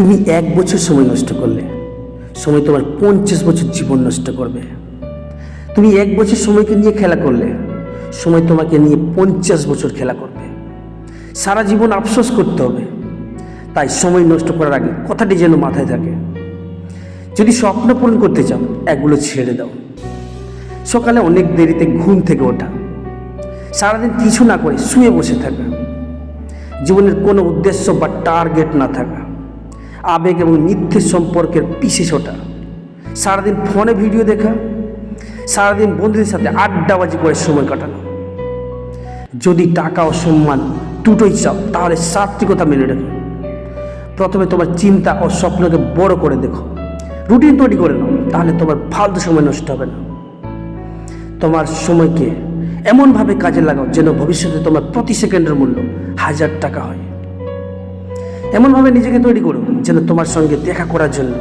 তুমি এক বছর সময় নষ্ট করলে। সময় তোমার পঞ্চাশ বছর জীবন নষ্ট করবে। তুমি এক বছর সময়কে নিয়ে খেলা করলে। সময় তোমাকে নিয়ে পঞ্চাশ বছর খেলা করবে। সারা জীবন আফসোস করতে হবে। তাই সময় নষ্ট করার আগে কথাটি যেন মাথায় থাকে। যদি স্বপ্ন পূরণ করতে চাও, এগুলো ছেড়ে দাও। সকালে অনেক দেরিতে ঘুম থেকে ওঠা। সারাদিন কিছু না করে শুয়ে বসে থাকা। জীবনের কোনো উদ্দেশ্য বা টার্গেট না থাকা। আবেগ এবং মিথ্যে সম্পর্কের ছোটা সারাদিন ফোনে ভিডিও দেখা, সারাদিন বন্ধুদের সাথে আড্ডাবাজি করে সময় কাটানো। যদি টাকা ও সম্মান দুটোই চাও, তাহলে সাত্বিকতা মেনে রেখো। প্রথমে তোমার চিন্তা ও স্বপ্নকে বড় করে দেখো। রুটিন তৈরি করে নাও, তাহলে তোমার ফালতু সময় নষ্ট হবে না। তোমার সময়কে এমনভাবে কাজে লাগাও যেন ভবিষ্যতে তোমার প্রতি সেকেন্ডের মূল্য হাজার টাকা হয়। এমনভাবে নিজেকে তৈরি করো যেন তোমার সঙ্গে দেখা করার জন্য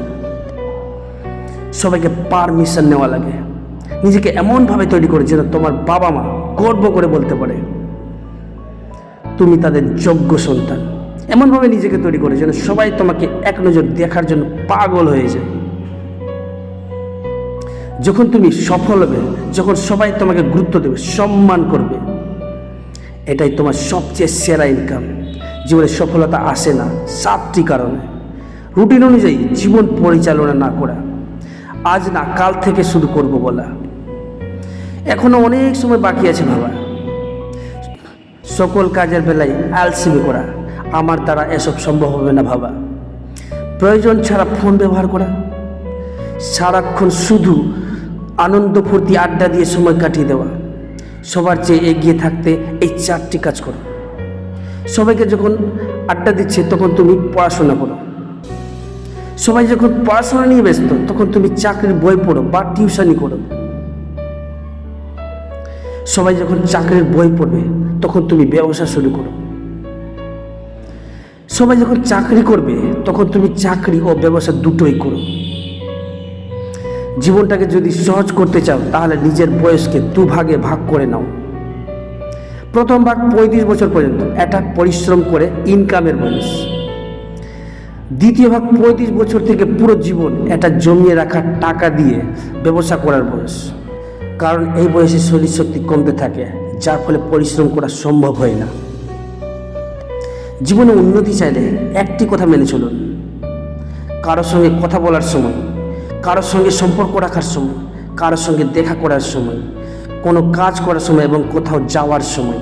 সবাইকে পারমিশন নেওয়া লাগে। নিজেকে এমনভাবে তৈরি করো যেন তোমার বাবা মা গর্ব করে বলতে পারে, তুমি তাদের যোগ্য সন্তান। এমনভাবে নিজেকে তৈরি করে যেন সবাই তোমাকে এক নজর দেখার জন্য পাগল হয়ে যায়। যখন তুমি সফল হবে, যখন সবাই তোমাকে গুরুত্ব দেবে, সম্মান করবে, এটাই তোমার সবচেয়ে সেরা ইনকাম জীবনে সফলতা আসে না, সাতটি কারণে। রুটিন অনুযায়ী জীবন পরিচালনা না করা, আজ না কাল থেকে শুরু করব বলা। এখনও অনেক সময় বাকি আছে ভাবা সকল কাজের বেলায় আলসিমি করা, আমার দ্বারা এসব সম্ভব হবে না ভাবা প্রয়োজন ছাড়া ফোন ব্যবহার করা, সারাক্ষণ শুধু আনন্দ ফুর্তি আড্ডা দিয়ে সময় কাটিয়ে দেওয়া, সবার চেয়ে এগিয়ে থাকতে এই চারটি কাজ করো। সবাইকে যখন আড্ডা দিচ্ছে, তখন তুমি পড়াশোনা করো। সবাই যখন পড়াশোনা নিয়ে ব্যস্ত, তখন তুমি চাকরির বই পড়ো বা টিউশনি করো। সবাই যখন চাকরির বই পড়বে, তখন তুমি ব্যবসা শুরু করো। সবাই যখন চাকরি করবে, তখন তুমি চাকরি ও ব্যবসা দুটোই করো। জীবনটাকে যদি সহজ করতে চাও, তাহলে নিজের বয়সকে দুভাগে ভাগ করে নাও। প্রথম ভাগ পঁয়ত্রিশ বছর পর্যন্ত এটা পরিশ্রম করে ইনকামের বয়স দ্বিতীয় ভাগ পঁয়ত্রিশ বছর থেকে পুরো জীবন এটা জমিয়ে রাখা টাকা দিয়ে ব্যবসা করার বয়স কারণ এই বয়সে শরীর শক্তি কমতে থাকে, যার ফলে পরিশ্রম করা সম্ভব হয় না। জীবনে উন্নতি চাইলে একটি কথা মেনে চলুন। কারোর সঙ্গে কথা বলার সময়, কারোর সঙ্গে সম্পর্ক রাখার সময়, কারোর সঙ্গে দেখা করার সময় কোনো কাজ করার সময় এবং কোথাও যাওয়ার সময়।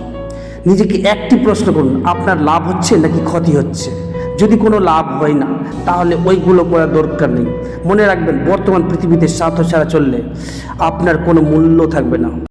নিজেকে একটি প্রশ্ন করুন, আপনার লাভ হচ্ছে নাকি ক্ষতি হচ্ছে? যদি কোনো লাভ হয় না, তাহলে ওইগুলো করার দরকার নেই। মনে রাখবেন, বর্তমান পৃথিবীতে স্বার্থ ছাড়া চললে আপনার কোনো মূল্য থাকবে না।